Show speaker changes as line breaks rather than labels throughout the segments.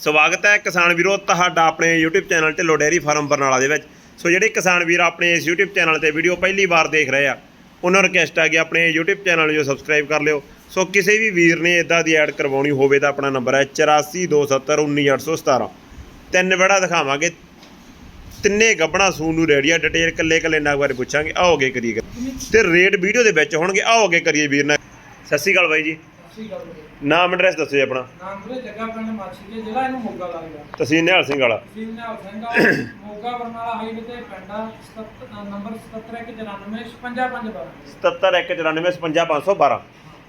ਸਵਾਗਤ ਹੈ ਕਿਸਾਨ ਵੀਰੋ ਤੁਹਾਡਾ ਆਪਣੇ YouTube channel Dhillon dairy farm Barnala ਦੇ ਵਿੱਚ। ਸੋ ਜਿਹੜੇ ਕਿਸਾਨ ਵੀਰ ਆਪਣੇ ਇਸ YouTube ਚੈਨਲ ਤੇ ਵੀਡੀਓ ਪਹਿਲੀ ਵਾਰ ਦੇਖ ਰਹੇ ਆ, ਉਹਨਾਂ ਨੂੰ ਰਿਕਵੈਸਟ ਆ ਕਿ ਆਪਣੇ YouTube ਚੈਨਲ ਨੂੰ ਜੋ ਸਬਸਕ੍ਰਾਈਬ ਕਰ ਲਿਓ। ਸੋ ਕਿਸੇ ਵੀ ਵੀਰ ਨੇ ਇਦਾਂ ਦੀ ਐਡ ਕਰਵਾਉਣੀ ਹੋਵੇ ਤਾਂ ਆਪਣਾ ਨੰਬਰ ਹੈ 8427191817 ਤਿੰਨ ਵੜਾ ਦਿਖਾਵਾਂਗੇ। ਤਿੰਨੇ ਗੱਬਣਾ ਸੂਨ ਨੂੰ ਰੈਡੀ ਆ। ਡਿਟੇਲ ਕੱਲੇ ਕੱਲੇ ਨਾਗ ਬਾਰੇ ਪੁੱਛਾਂਗੇ। ਆਓਗੇ ਕਰੀਏ ਗੱਲ। ਤੇ ਰੇਟ ਵੀਡੀਓ ਦੇ ਵਿੱਚ ਹੋਣਗੇ। ਆਓਗੇ ਕਰੀਏ ਵੀਰ ਨਾਲ। ਸਤਿ ਸ਼੍ਰੀ ਅਕਾਲ ਬਾਈ ਜੀ।
ਸਹੀ ਗੱਲ ਹੈ
ਨਾਮ ਐਡਰੈਸ ਦੱਸੋ ਜੀ ਆਪਣਾ।
ਨਾਮ ਵੀਰੇ ਜੱਗਾ ਪਿੰਡ ਮਾਛੀ ਦੇ ਜ਼ਿਲ੍ਹਾ ਇਹਨੂੰ ਮੋਗਾ ਲੱਗਦਾ
ਤਹਿਸੀਲ ਨਿਹਾਲ ਸਿੰਘ ਵਾਲਾ।
ਤਹਿਸੀਲ ਨਿਹਾਲ ਸਿੰਘ ਮੋਗਾ ਬਰਨਾਲਾ ਹਾਈਵੇ ਤੇ ਪਿੰਡ ਆ ਸਤੱਤ- ਅ, ਨੰਬਰ 77194 55512
7719555512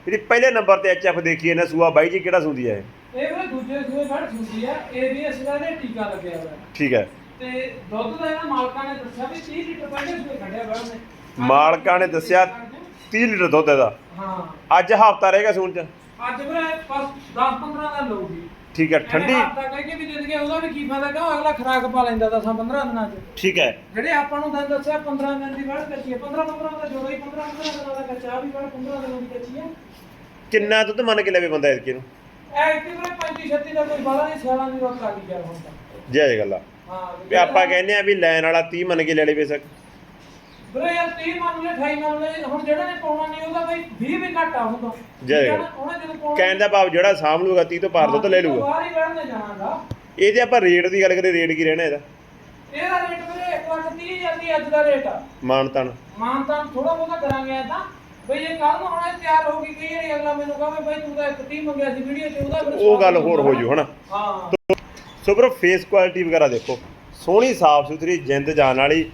ਜਿਹੜੀ ਪਹਿਲੇ ਨੰਬਰ ਤੇ ਐਚਐਫ ਦੇਖੀਏ ਨਾ ਸੂਆ ਬਾਈ ਜੀ ਕਿਹੜਾ ਸੁੰਦੀ ਹੈ ਇਹ?
ਵੀਰੇ ਦੂਜੇ ਸੂਏ ਫੜ ਸੁਣਦੀ ਆ ਏਰੀਐਸ ਦਾ ਨੇ ਟੀਕਾ ਲੱਗਿਆ ਹੋਇਆ।
ਠੀਕ ਹੈ।
ਤੇ ਦੁੱਧ ਦਾ ਇਹਨਾਂ ਮਾਲਕਾਂ ਨੇ ਦੱਸਿਆ ਵੀ 30 ਲੀਟਰ ਪਹਿਲੇ ਸੂਏ ਕੱਢਿਆ ਬੜਾ ਨੇ
ਮਾਲਕਾਂ ਨੇ ਦੱਸਿਆ 30 ਲੀਟਰ ਦੁੱਧ ਇਹਦਾ।
ਹਾਂ।
ਅੱਜ ਹਫਤਾ ਰਹੇਗਾ ਸੂਣ ਚ।
ਅੱਜ ਵੀਰੇ ਬਸ 10 15 ਦਿਨ ਲਊਗੀ।
ਠੀਕ ਹੈ ਠੰਡੀ
ਹਫਤਾ ਕਹਿ ਕੇ ਵੀ ਦਈਏ ਉਹਦਾ ਵੀ ਕੀ ਫਾਇਦਾ ਕਿਉਂ ਅਗਲਾ ਖਰਾਕ ਪਾ ਲੈਂਦਾ 10 15 ਦਿਨਾਂ ਚ।
ਠੀਕ ਹੈ।
ਜਿਹੜੇ ਆਪਾਂ ਨੂੰ ਦੱਸਿਆ 15 ਦਿਨ ਦੀ ਬਾਅਦ ਕੱਚੀ ਹੈ। 15 15 ਦਾ ਜੋੜਾ ਹੀ 15 15 ਦਿਨਾਂ ਦਾ ਕੱਚਾ ਵੀ ਬਾਅਦ 15 ਦਿਨਾਂ ਦੀ ਕੱਚੀ ਹੈ।
ਕਿੰਨਾ ਦੁੱਧ ਮੰਨ ਕੇ ਲਵੇ ਬੰਦਾ ਇਸਕੇ ਨੂੰ?
ਐ ਕਿ ਵੀਰੇ 35 36 ਦਾ ਕੋਈ ਬਾਲਾ ਨਹੀਂ ਸਿਆਲਾਂ ਦੀ ਵਕਤ ਆ ਗਈ ਯਾਰ ਹੁਣ ਤਾਂ।
ਜੈ ਜੈ ਗੱਲਾਂ।
ਹਾਂ
ਵੀ ਆਪਾਂ ਕਹਿੰਦੇ ਆ ਵੀ ਲੈਣ ਵਾਲਾ 30 ਮੰਨ ਕੇ ਲੈ ਲਈ ਬੇਸ਼ੱਕ
ਵੀਰੇ ਯਾਰ 30 ਮੰਨ ਲੈ 28 ਮੰਨ ਲੈ ਹੁਣ ਜਿਹੜਾ ਨੇ ਪਾਉਣਾ ਨਹੀਂ ਉਹਦਾ ਬਈ 20 ਵੀ ਘੱਟ ਆ ਹੁੰਦਾ
ਜੈ।
ਨਾ? ਉਹਨੇ ਜਦੋਂ ਪਾਉਣਾ
ਕਹਿਣ ਦਾ ਭਾਵ ਜਿਹੜਾ ਸਾਂਭ ਲੂਗਾ 30 ਤੋਂ ਪਾਰ ਦੁੱਧ ਲੈ ਲੂਗਾ
ਬਾਹਰ ਹੀ ਬਹਿਣੇ ਜਾਣਾਗਾ।
ਇਹਦੇ ਆਪਾਂ ਰੇਟ ਦੀ ਗੱਲ ਕਰੀਏ ਰੇਟ ਕੀ ਰਹਿਣਾ ਇਹਦਾ?
ਇਹਦਾ ਰੇਟ ਵੀਰੇ 1 ਲੱਖ 30 ਹਜ਼ਾਰ ਦੀ ਅੱਜ ਦਾ ਰੇਟ ਆ।
ਮਾਨਤਨ
ਮਾਨ ਤਾਂ ਥੋੜਾ ਬਹੁਤਾ ਕਰਾਂਗੇ ਐ ਤਾਂ ਬਈ ਇਹ ਕੱਲ ਨੂੰ ਹੁਣੇ ਤਿਆਰ ਹੋ ਗਈ ਕਈ ਵਾਰੀ ਅਗਲਾ ਮੈਨੂੰ ਕਹੇ ਬਈ ਤੂੰ ਤਾਂ ਇੱਕ 30 ਮੰਗਿਆ ਸੀ ਵੀਡੀਓ 'ਚ ਉਹਦਾ ਫਿਰ
ਉਹ ਗੱਲ ਹੋਰ ਹੋ ਜੂ ਹਨਾ?
ਹਾਂ।
ਸੋ ਬਰੋ ਫੇਸ ਕੁਆਲਿਟੀ ਵਗੈਰਾ ਦੇਖੋ। ਸੋਹਣੀ ਸਾਫ਼ ਸੁਥਰੀ ਜਿੰਦ ਜਾਨ ਵਾਲੀ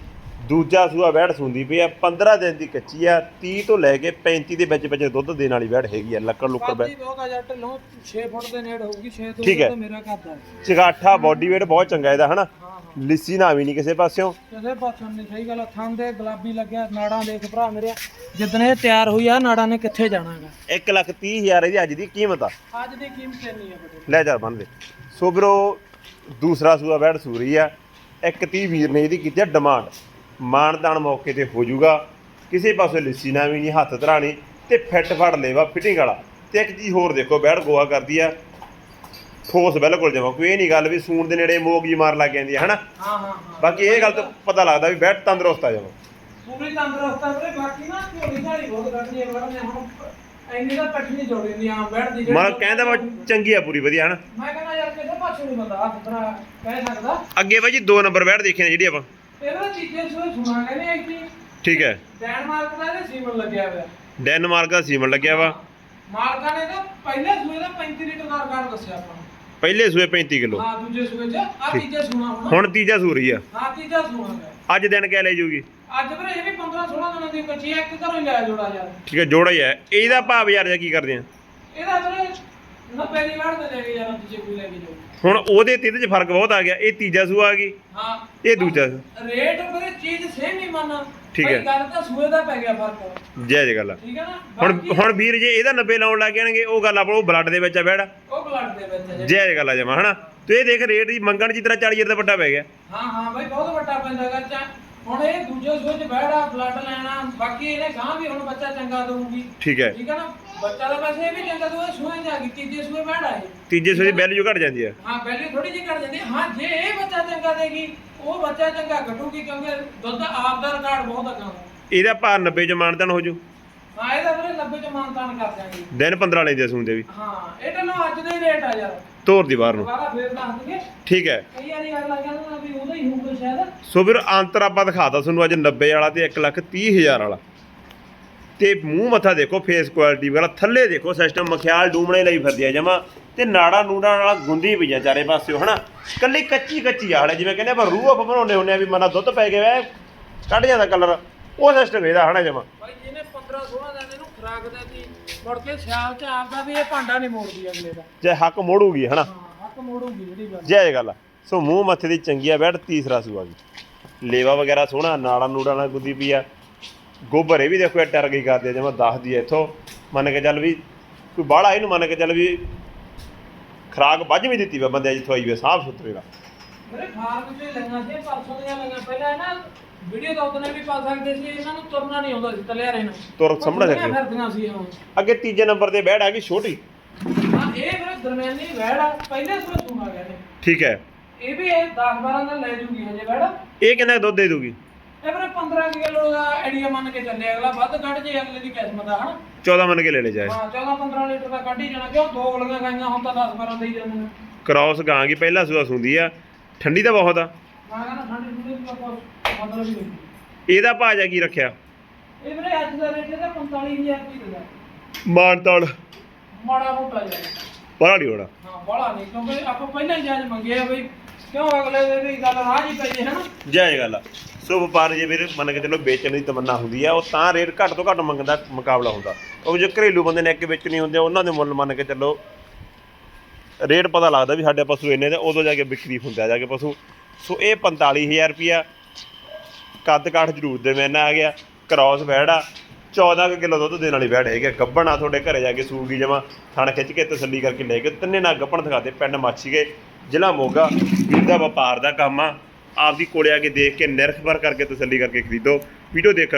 ਦੂਜਾ ਸੂਆ ਵੈੜ ਸੁੰਦੀ ਪਈ ਆ 15 ਦਿਨ ਦੀ ਕੱਚੀ ਆ 30 ਤੋਂ ਲੈ ਕੇ 35 ਦੇ ਵਿੱਚ ਵਿੱਚ ਦੁੱਧ ਦੇਣ ਵਾਲੀ ਵੈੜ ਹੈਗੀ ਆ ਲੱਕੜ ਲੁੱਕੜ ਵੈੜ।
ਬਾਦੀ ਬਹੁਤ ਆ ਜੱਟ ਲੋ 6 ਫੁੱਟ ਦੇ ਨੇੜ ਹੋਊਗੀ 6 ਤੋਂ
ਠੀਕ ਹੈ।
ਤਾਂ ਮੇਰਾ ਘਰ ਦਾ ਹੈ।
ਚਗਾਠਾ ਬਾਡੀ weight ਬਹੁਤ ਚੰਗਾ ਇਹਦਾ ਹਨਾ? ਲਿੱਸੀ ਨਾ ਵੀ ਨਹੀਂ ਕਿਸੇ ਪਾਸਿਓਂ।
ਕਿਸੇ ਪਾਸੋਂ ਨਹੀਂ ਸਹੀ ਗੱਲ ਆ, ਥਣ ਦੇ ਗੁਲਾਬੀ ਲੱਗਿਆ ਨਾੜਾਂ ਦੇਖ ਭਰਾ ਮੇਰੇ ਜਿੱਦਣ ਇਹ ਤਿਆਰ ਹੋਈ ਆ ਨਾੜਾਂ ਨੇ ਕਿੱਥੇ ਜਾਣਾਗਾ?
1 ਲੱਖ 30 ਹਜ਼ਾਰ ਇਹਦੀ ਅੱਜ ਦੀ ਕੀਮਤ ਆ।
ਅੱਜ ਦੀ ਕੀਮਤ ਇੰਨੀ ਆ ਬਟੇ
ਲੈ ਜਾ ਬੰਨ ਦੇ। ਸੋ ਬਰੋ ਦੂਸਰਾ ਸੂਆ ਵੈੜ ਸੂਰੀ ਆ ਇੱਕ 30 ਵੀਰ ਨੇ ਇਹਦੀ ਕੀਤੀ ਆ ਡਿਮਾਂਡ। ਮਾਨਦਾਨ ਮੌਕੇ ਤੇ ਹੋ ਜਾਊਗਾ। ਕਿਸੇ ਪਾਸੇ ਲਿੱਸੀ ਨਾ ਵੀ ਨਹੀਂ ਹੱਥ ਧਰਾਣੀ ਤੇ ਫਿੱਟ ਫੜ ਲੇਵਾ ਫਿਟਿੰਗ ਵਾਲਾ। ਤੇ ਇੱਕ ਚੀਜ਼ ਹੋਰ ਦੇਖੋ ਵੈੜ ਗੋਆ ਕਰਦੀ ਆ। ਠੋਸ ਬਿਲਕੁਲ ਜਮਾ। ਕੋਈ ਇਹ ਨਹੀਂ ਗੱਲ ਵੀ ਸੂਣ ਦੇ ਨੇੜੇ ਮੋਗ ਜੀ ਮਾਰ ਲੱਗ ਜਾਂਦੀ ਆ ਹਨਾ?
ਹਾਂ ਹਾਂ ਹਾਂ।
ਬਾਕੀ ਇਹ ਗੱਲ ਤੋਂ ਪਤਾ ਲੱਗਦਾ ਵੀ ਵੈੜ ਤੰਦਰੁਸਤ ਆ ਜਮਾ।
ਪੂਰੀ ਤੰਦਰੁਸਤ ਆ ਵੀਰੇ ਬਾਕੀ ਨਾ ਝੋਲੀ ਝਾੜੀ ਬਹੁਤ ਕੱਢਦੀ ਹੈ ਬੜਾ ਨੇ ਹੁਣ ਤਾਂ ਪੱਟੀ ਨਹੀਂ ਜੋੜੀ ਨਹੀਂ ਆਮ ਬੈਠ ਦੀ
ਮਨ ਕਹਿੰਦਾ ਵਾ ਚੰਗੀ ਆ ਪੂਰੀ ਵਧੀਆ ਹਨਾ?
ਮੈਂ ਕਹਿੰਦਾ ਯਾਰ ਕਿਸੇ ਪਾਸੇ ਨਹੀਂ ਬੰਦਾ ਹੱਥ ਭਰਾ ਕਹਿ ਸਕਦਾ।
ਅੱਗੇ ਬਾਈ ਜੀ ਦੋ ਨੰਬਰ ਵੈੜ ਦੇਖੇ ਨੇ ਜਿਹੜੀ ਆਪਾਂ।
ਇਹਦਾ ਸੁਣਾ ਕਹਿੰਦੇ
ਠੀਕ ਹੈ।
ਡੈਨਮਾਰਕ ਦਾ ਇਹਦੇ ਸੀਮਨ ਲੱਗਿਆ ਹੋਇਆ।
ਡੈਨਮਾਰਕ ਦਾ ਸੀਮਨ ਲੱਗਿਆ ਵਾ।
ਮਾਲਕਾਂ ਨੇ ਤਾਂ ਪਹਿਲੇ ਸੂਏ ਦਾ 35 ਲੀਟਰ ਦਾ ਰਿਕਾਰਡ ਦੱਸਿਆ ਆਪਾਂ ਨੂੰ।
ਪਹਿਲੇ ਸੂਏ 35 ਕਿਲੋ।
ਹਾਂ ਦੂਜੇ ਸੂਏ 'ਚ। ਆ
ਠੀਕ।
ਤੀਜੇ ਸੂਣਾ ਹੁਣ।
ਹੁਣ ਤੀਜਾ ਸੂਰੀ ਆ।
ਹਾਂ ਤੀਜਾ ਸੂਣਾ ਹੈ
ਅੱਜ ਦਿਨ ਕਹਿ ਲੈ ਜੂਗੀ?
ਅੱਜ ਵੀਰੇ ਇਹ ਵੀ 15 16 ਦਿਨਾਂ ਦੀ ਕੱਚੀ ਹੈ, ਇੱਕ ਘਰੋਂ ਹੀ ਲਿਆ ਜੋੜਾ ਯਾਰ
ਠੀਕ ਹੈ ਜੋੜਾ ਹੀ ਹੈ। ਇਹਦਾ ਭਾਵ ਯਾਰ ਜਾਂ ਕੀ ਕਰਦੇ ਆ?
ਇਹਦਾ ਵੀਰੇ 90 ਦੀ ਵਾੜ ਦੇ ਲੈ ਕੇ ਯਾਰ ਦੂਜੇ ਕੋਈ ਲੈ ਕੇ ਜਾਓ
ਹੁਣ ਉਹਦੇ ਤੇ ਇਹਦੇ ਚ ਫ਼ਰਕ ਬਹੁਤ ਆ ਗਿਆ ਇਹ ਤੀਜਾ ਸੂਆ ਆ ਗਈ
ਹਾਂ।
ਇਹ ਦੂਜਾ
ਰੇਟ ਵੀਰੇ ਚੀਜ਼ ਸੇਮ ਹੀ ਮੰਨ
ਠੀਕ ਹੈ।
ਗੱਲ ਤਾਂ ਸੂਏ ਦਾ ਪੈ ਗਿਆ ਫ਼ਰਕ।
ਜੈ ਜੈ ਗੱਲ ਆ
ਠੀਕ ਹੈ ਨਾ?
ਹੁਣ
ਬਾਕੀ
ਹੁਣ ਵੀਰ ਜੇ ਇਹਦਾ 90 ਲਾਉਣ ਲੱਗ ਜਾਣਗੇ ਉਹ ਗੱਲ ਆਪਣਾ ਉਹ ਬਲੱਡ ਦੇ ਵਿੱਚ ਆ ਬੈੜਾ
ਉਹ ਬਲੱਡ ਦੇ ਵਿੱਚ ਹੈ
ਜੈ। ਜੈ ਗੱਲ ਆ ਜਮਾ ਹਨਾ? ਤੇ ਇਹ ਦੇਖ ਰੇਟ ਦੀ ਮੰਗਣ ਦੀ ਤਰ੍ਹਾਂ 40 ਦਾ ਵੱਡਾ ਪੈ ਗਿਆ।
ਹਾਂ ਹਾਂ ਬਾਈ ਬਹੁਤ ਵੱਡਾ ਪੈਂਦਾ ਗਾ। ਚਾ ਹੁਣ ਇਹ ਦੂਜੇ ਸੂਏ 'ਚ ਬਹਿੜਾ ਬਲੱਡ ਲੈਣਾ ਬਾਕੀ ਇਹਨੇ ਗਾਂ ਵੀ ਹੁਣ ਬੱਚਾ ਚੰਗਾ ਦਊਗੀ।
ਠੀਕ ਹੈ।
ਠੀਕ ਹੈ ਨਾ? ਬੱਚਾ ਦਾ ਵੈਸੇ ਇਹ ਵੀ ਚੰਗਾ ਦਊਗਾ ਸੂਏ ਆ ਗਈ ਤੀਜੇ ਸੂਏ ਬਹਿੜਾ ਹੈ
ਤੀਜੇ ਸੂਏ ਦੀ ਵੈਲਿਊ ਘਟ ਜਾਂਦੀ ਆ।
ਹਾਂ ਵੈਲਿਊ ਥੋੜੀ ਜਿਹੀ ਘਟ ਜਾਂਦੀ ਹੈ। ਹਾਂ ਜੇ ਇਹ ਬੱਚਾ ਚੰਗਾ ਦੇਗੀ ਉਹ ਬੱਚਾ ਚੰਗਾ ਘਟੂਗੀ ਕਿਉਂਕਿ ਦੁੱਧ ਆਪ ਦਾ ਰਿਕਾਰਡ ਬਹੁਤ ਅੱਗਾ। ਵਾ।
ਇਹਦਾ ਭਾਰ 90 ਚ ਹੋ ਜੂ।
ਹਾਂ ਇਹਦਾ ਵੀਰੇ 90 ਚ ਮਾਨਤਾਨ ਕਰ ਦਿਆਂਗੇ।
ਦਿਨ 15 ਲੈਂਦੇ ਆ ਸੂੰਦੇ ਵੀ।
ਹਾਂ ਇਹ ਤਾਂ ਨਾ ਅੱਜ ਦਾ ਹੀ ਰੇਟ ਆ ਯਾਰ।
ਤੋਰ ਦੀ ਬਾਹਰ ਨੂੰ।
ਦੁਬਾਰਾ ਫੇਰ ਦੱਸ ਦਈਏ।
ਠੀਕ ਹੈ।
ਕਈ ਵਾਰੀ ਅਗਲਾ ਕਹਿੰਦਾ ਵੀ ਉਹਦਾ ਹੀ ਹੋਊਗਾ ਸ਼ਾਇਦ।
ਸੋ ਵੀਰ ਅੰਤਰ ਆਪਾਂ ਦਿਖਾਤਾ ਤੁਹਾਨੂੰ ਅੱਜ 90 ਵਾਲਾ ਤੇ 1 ਲੱਖ 30 ਹਜ਼ਾਰ ਵਾਲਾ। ਤੇ ਮੂੰਹ ਮੱਥਾ ਦੇਖੋ ਫੇਸ ਕੁਆਲਿਟੀ ਵਾਲਾ ਥੱਲੇ ਦੇਖੋ ਸਿਸਟਮ ਮਖਿਆਲ ਡੂਮਣੇ ਲਈ ਫਿਰਦੀ ਆ ਜਮਾ। ਤੇ ਨਾੜਾ ਨੂੜਾ ਨਾਲ ਗੁੰਦੀ ਪਈਆਂ ਚਾਰੇ ਪਾਸਿਓ ਹਨਾ? ਕੱਲੀ ਕੱਚੀ ਕੱਚੀ ਆ ਹਲੇ ਜਿਵੇਂ ਕਹਿੰਦੇ ਆਪਾਂ ਰੂਹ ਆਪ ਬਣਾਉਂਦੇ ਹੁੰਦੇ ਆ ਵੀ ਮਨਾ ਦੁੱਧ ਪੈ ਗਿਆ ਵੇ ਕੱਢ ਜਾਂਦਾ ਕਲਰ ਉਹ ਸਿਸਟਮ ਇਹਦਾ ਹਨਾ ਜਮਾ?
ਭਾਈ ਜਿਹਨੇ 15 16 ਦਿਨ ਇਹਨੂੰ ਖੁਰਾਕ ਦੇਤੀ ਮੁੜ ਕੇ ਸਿਆਲ ਚ ਆਪਦਾ ਵੀ ਇਹ ਭਾਂਡਾ ਨਹੀਂ ਮੋੜਦੀ ਅਗਲੇ ਦਾ।
ਜੇ ਹੱਕ ਮੋੜੂਗੀ ਹਨਾ?
ਹਾਂ ਹੱਕ ਮੋੜੂਗੀ ਜਿਹੜੀ ਗੱਲ।
ਜੈ ਗੱਲ ਆ। ਸੋ ਮੂੰਹ ਮੱਥੇ ਦੀ ਚੰਗੀ ਆ ਬੈਠ ਤੀਸਰਾ ਸੂਆ ਵੀ। ਲੇਵਾ ਵਗੈਰਾ ਸੋਹਣਾ ਨਾੜਾ ਨੂੜਾ ਨਾਲ ਗੁੱਦੀ ਪਈ ਆ। ਗੋਬਰ ਇਹ ਵੀ ਦੇਖੋ ਇਹ ਟਰ ਗਈ ਕਰਦੇ ਜਿਵੇਂ ਦੱਸਦੀ ਐ ਇੱਥੋਂ। ਮੰਨ ਕੇ ਚੱਲ ਵੀ ਕੋਈ ਬਾਹਲਾ ਇਹਨੂੰ ਮੰਨ ਕੇ ਚੱਲ ਵੀ ਖਰਾਕ ਵੱਜ ਵੀ ਦਿੱਤੀ ਵਾ ਬੰਦੇ ਜਿੱਥੋਂ ਆਈ ਵੇ ਸਾਫ਼ ਸੁਥਰੇ ਦਾ
ਮੇਰੇ ਫਾਰਮ ਚ ਲੰਗਾ ਸੀ ਪਰਸੋਂ ਦੀਆਂ ਲੰਗਾ। ਪਹਿਲਾਂ ਨਾ ਵੀਡੀਓ ਤਾਂ ਉਹਨੇ ਵੀ ਪਾ ਸਕਦੇ ਸੀ ਇਹਨਾਂ ਨੂੰ ਤੁਰਨਾ ਨਹੀਂ ਆਉਂਦਾ ਸੀ ਤਲਿਆ ਰਹਿਣਾ।
ਤੁਰ ਸਾਹਮਣੇ
ਉਹ
ਸਕਦੇ
ਫਿਰਦੀਆਂ ਸੀ ਹਾਂ
ਅੱਗੇ ਤੀਜੇ ਨੰਬਰ ਤੇ ਬੈੜ ਆ ਗਈ ਛੋਟੀ।
ਹਾਂ ਇਹ ਫਿਰ ਦਰਮਿਆਨੀ ਵਹਿੜ ਆ ਪਹਿਲੇ ਸੂਏ ਸੁਣਾ ਗਏ ਨੇ।
ਠੀਕ ਹੈ।
ਇਹ ਵੀ ਇਹ 10 12 ਦਾ ਲੈ ਜੂਗੀ ਹਜੇ ਬੈੜਾ
ਇਹ ਕਿੰਨਾ ਦੁੱਧ ਦੇ ਦੂਗੀ?
ਇਹ ਵੀਰੇ 15 ਕਿਲੋ ਦਾ ਆਈਡੀਆ ਮੰਨ ਕੇ ਚੱਲੇ ਅਗਲਾ ਵੱਧ ਕੱਢ ਜੇ ਅਗਲੇ ਦੀ ਕਿਸਮਤ ਆ ਹਨਾ?
14 ਮੰਨ ਕੇ ਲੈ ਲੈ ਜਾਏ
ਹਾਂ 14 15 ਲੀਟਰ ਦਾ ਕੱਢ ਹੀ ਜਾਣਾ ਕਿਉਂ ਦੋ ਗਲੀਆਂ ਗਾਈਆਂ ਹੁਣ ਤਾਂ 10 12 ਦੇ ਹੀ ਜਾਂਦੇ ਨੇ।
ਕ੍ਰਾਸ ਗਾਂ ਕੀ ਪਹਿਲਾ ਸੂਆ ਸੁੰਦੀ ਆ ਠੰਡੀ ਤਾਂ ਬਹੁਤ ਆ।
ਮੈਂ ਕਹਿੰਦਾ ਠੰਡੀ ਠੰਡੀ ਦੀ ਆਪਾਂ ਮਤਲਬ ਹੀ ਨਹੀਂ
ਇਹਦਾ ਭਾਜਾ ਕੀ ਰੱਖਿਆ?
ਇਹ ਵੀਰੇ ਅੱਜ ਦਾ ਰੇਟ ਇਹਦਾ 45000 ਰੁਪਏ ਦਾ।
ਮਾਨਤਾਲ।
ਮਾੜਾ ਮੋਟਾ ਜਿਹਾ।
ਬੜਾ ਨਹੀਂ ਹੋਣਾ।
ਹਾਂ ਬੜਾ ਨਹੀਂ ਕਿਉਂਕਿ ਆਪਾਂ ਪਹਿਲਾਂ ਹੀ ਜਾਇਜ਼ ਮੰਗੇ ਆ ਬਈ ਕਿਉਂ ਅਗਲੇ ਦੇ ਵੀ ਗੱਲ ਰਾਹ ਹੀ ਪਈ ਹੈ ਨਾ
ਜਾਇਜ਼ ਗੱਲ ਆ। ਸੋ ਵਪਾਰ ਜੇ ਵੀਰ ਮੰਨ ਕੇ ਚਲੋ ਵੇਚਣ ਦੀ ਤਮੰਨਾ ਹੁੰਦੀ ਆ ਉਹ ਤਾਂ ਰੇਟ ਘੱਟ ਤੋਂ ਘੱਟ ਮੰਗਣ ਦਾ ਮੁਕਾਬਲਾ ਹੁੰਦਾ। ਉਹ ਜੋ ਘਰੇਲੂ ਬੰਦੇ ਨੇ ਇੱਕ ਵੇਚਣੀ ਹੁੰਦੇ ਆ, ਉਹਨਾਂ ਦੇ ਮੁੱਲ ਮੰਨ ਕੇ ਚੱਲੋ ਰੇਟ ਪਤਾ ਲੱਗਦਾ ਵੀ ਸਾਡੇ ਪਸ਼ੂ ਇੰਨੇ ਦੇ ਉਦੋਂ ਜਾ ਕੇ ਵਿਕਰੀ ਹੁੰਦਾ ਜਾ ਕੇ ਪਸ਼ੂ। ਸੋ ਇਹ 45000 ਰੁਪਿਆ ਕੱਦ ਕਾਠ ਜ਼ਰੂਰ ਦੇ ਮੈਨਾਂ ਆ ਗਿਆ ਕ੍ਰਾਸ ਵੈੜ ਆ 14 ਕਿਲੋ ਦੁੱਧ ਦੇਣ ਵਾਲੀ ਵੈੜ ਹੈਗੀ ਆ। ਗੱਭਣ ਆ ਤੁਹਾਡੇ ਘਰੇ ਜਾ ਕੇ ਸੂਗੀ ਜਮਾ ਥਣ ਖਿੱਚ ਕੇ ਤਸੱਲੀ ਕਰਕੇ ਲੈ ਕੇ ਤਿੰਨੇ ਨਾਲ ਗੱਭਣ ਦਿਖਾਤੇ ਪਿੰਡ ਮਾਛੀਗੇ ਜ਼ਿਲ੍ਹਾ ਮੋਗਾ ਜਿਹਦਾ ਵਪਾਰ ਦਾ ਕੰਮ ਆ। ਆਪਦੀ ਕੋਲੇ ਆ ਕੇ ਦੇਖ ਕੇ ਨਿਰਖ ਭਰ ਕਰਕੇ ਤਸੱਲੀ ਕਰਕੇ ਖਰੀਦੋ। ਵੀਡੀਓ ਦੇਖਣ